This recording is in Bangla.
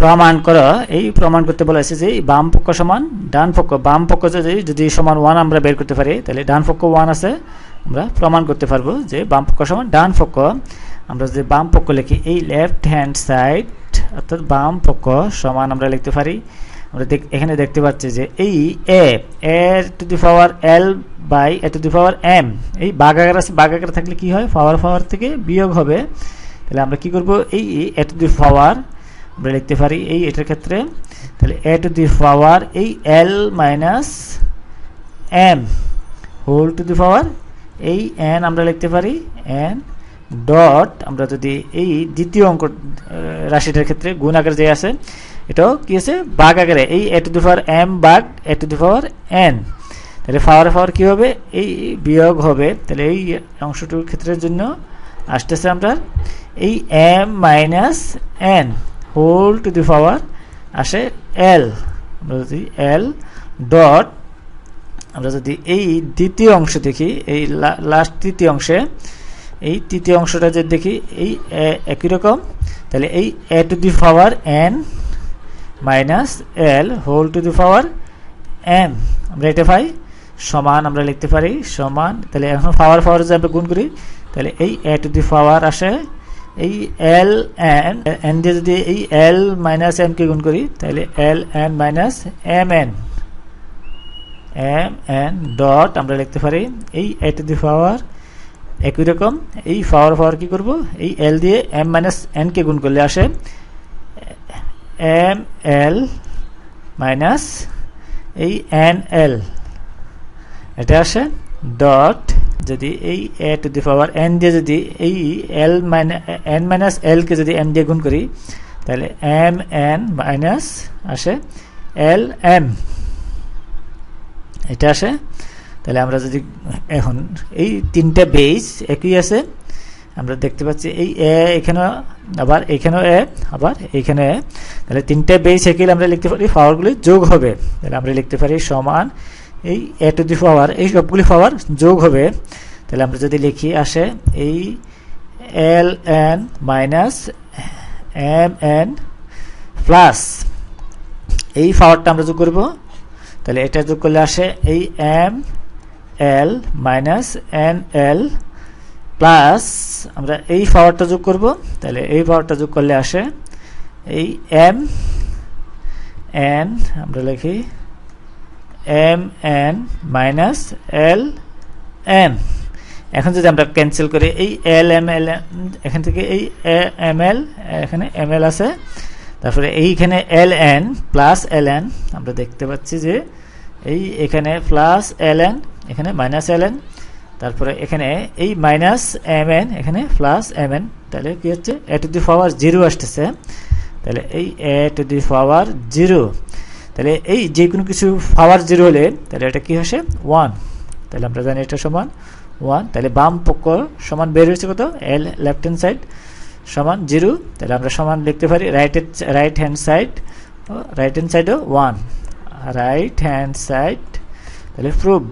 প্রমাণ করা, এই প্রমাণ করতে বলা হয়েছে যে বাম পক্ষ সমান, ডান পক্ষ, বাম পক্ষ যদি যদি সমান ওয়ান আমরা বের করতে পারি, তাহলে ডান পক্ষ ওয়ান আছে, আমরা প্রমাণ করতে পারব যে বাম পক্ষ সমান ডান পক্ষ। আমরা যদি বাম পক্ষ লিখি, এই লেফট হ্যান্ড সাইড অর্থাৎ বাম পক্ষ সমান আমরা লিখতে পারি। আমরা এখানে দেখতে পাচ্ছি যে এই A A to the power L by A to the power M এই বাগাগার আছে বাগাগার থাকলে কি হয়? পাওয়ার পাওয়ার থেকে বিয়োগ হবে। তাহলে আমরা কি করব? এই এ টু দি পাওয়ার আমরা লিখতে পারি এই এটার ক্ষেত্রে। তাহলে এ টু দি পাওয়ার এই L minus M whole to the power এই এন আমরা লিখতে পারি এন ডট আমরা যদি এই দ্বিতীয় অঙ্ক রাশিটার ক্ষেত্রে গুণ আকারে যে আছে, এটাও কি আছে? বাঘ আকারে এই A to the power M বাঘ এ টু দি পাওয়ার এন তাহলে পাওয়ার পাওয়ার কী হবে? এই বিয়োগ হবে। তাহলে এই অংশটুর ক্ষেত্রের জন্য আসতেছে আমরা এই M minus N whole to the power আসে এল। আমরা যদি এল ডট, আমরা যদি এই দ্বিতীয় অংশ দেখি, এই লাস্ট তৃতীয় অংশে, এই তৃতীয় অংশটা যদি দেখি, এই একই রকম, তাহলে এই A to the power N minus L whole to the power M. আমরা এটা পাই, সমান আমরা লিখতে পারি, সমান, তাহলে এখন পাওয়ার পাওয়ার যদি আমরা গুণ করি, তাহলে এই এ টু দি পাওয়ার আসে এই এল এন এন দিয়ে যদি এই এল মাইনাস এমকে গুণ করি, তাহলে L N minus M N M N dot আমরা লিখতে পারি, এই এ টু দি পাওয়ার একই রকম, এই পাওয়ার পাওয়ার কি করব? এই এল দিয়ে এম মাইনাস এনকে গুণ করলে আসে এম এল মাইনাস এই এন এল এটা আসে ডট যদি এই A to the power N দিয়ে যদি এই এল মাইনাস এন মাইনাস এলকে যদি এম দিয়ে গুণ করি, তাহলে এম এন মাইনাস আসে এল এম এটা আসে। তাহলে আমরা যদি এখন এই তিনটা বেজ একই আছে, আমরা দেখতে পাচ্ছি এই এ এখানে আবার এখানেও এ, আবার এইখানে এ। তাহলে তিনটা বেজ একই আমরা লিখতে পারি পাওয়ারগুলি যোগ হবে। তাহলে আমরা লিখতে পারি সমান এই এ টু দি পাওয়ার এই সবগুলি পাওয়ার যোগ হবে। তাহলে আমরা যদি লিখি, আসে এই L N minus M N plus এই পাওয়ারটা আমরা যোগ করব। তাহলে এটা যোগ করলে আসে এই M L minus N L plus আমরা এই পাওয়ারটা যোগ করব। তাহলে এই পাওয়ারটা যোগ করলে আসে এই এম এন আমরা লিখি M N minus L M এখন যদি আমরা ক্যান্সেল করি, এই এল এম এল এখান থেকে এই এম এল এখানে এম এল আছে। তারপরে এইখানে L N plus L N আমরা দেখতে পাচ্ছি যে এই এখানে প্লাস এল এন এখানে মাইনাস এল এন তারপরে এখানে এই মাইনাস এম এন এখানে প্লাস এম এন তাহলে কি হচ্ছে? এ টু দি পাওয়ার জিরো আসতেছে। তাহলে এই A to the power zero তাহলে এই যে কোনো কিছু পাওয়ার জিরো হলে তাহলে এটা কি হচ্ছে ওয়ান তাহলে আমরা জানি এটা সমান ওয়ান তাহলে বাম পক্ষ সমান বের হয়েছে কত? এল লেফট হ্যান্ড সাইড সমান জিরো তাহলে আমরা সমান লিখতে পারি right right hand side right hand সাইডও ওয়ান রাইট হ্যান্ড সাইড তাহলে প্রুভ